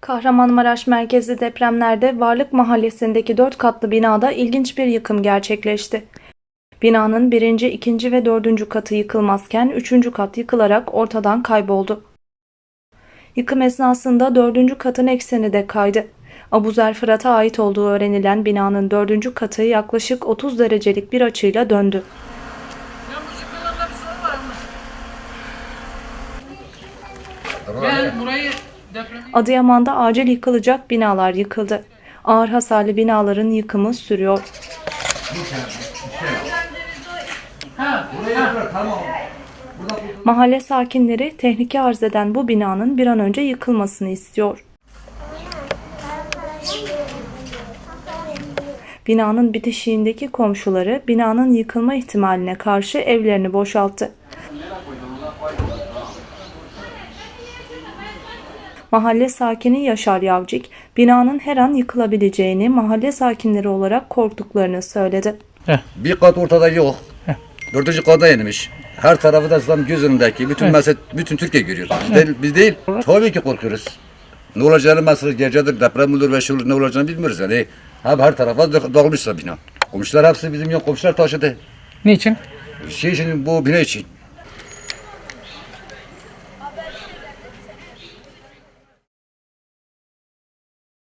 Kahramanmaraş merkezli depremlerde Varlık Mahallesi'ndeki 4 katlı binada ilginç bir yıkım gerçekleşti. Binanın birinci, ikinci ve dördüncü katı yıkılmazken üçüncü kat yıkılarak ortadan kayboldu. Yıkım esnasında dördüncü katın ekseni de kaydı. Abuzer Fırat'a ait olduğu öğrenilen binanın dördüncü katı yaklaşık 30 derecelik bir açıyla döndü. Ben burayı Adıyaman'da acil yıkılacak binalar yıkıldı. Ağır hasarlı binaların yıkımı sürüyor. Mahalle sakinleri tehlike arz eden bu binanın bir an önce yıkılmasını istiyor. Binanın bitişiğindeki komşuları binanın yıkılma ihtimaline karşı evlerini boşalttı. Mahalle sakini Yaşar Yavcik, binanın her an yıkılabileceğini mahalle sakinleri olarak korktuklarını söyledi. Bir kat ortada yok. Dördüncü kata inmiş. Her tarafı da İslam göz önündeki. Bütün mesele, bütün Türkiye görüyor. Biz değil, biz değil. Tabii ki korkuyoruz. Ne olacağını mesela gecedir deprem olur ve şu olur, ne olacağını bilmiyoruz yani. Hep her tarafa dağ- dağılmışsa bina. Komşular hepsi bizim yok. Komşular taşıdı. Niçin? Şey için bu bina için.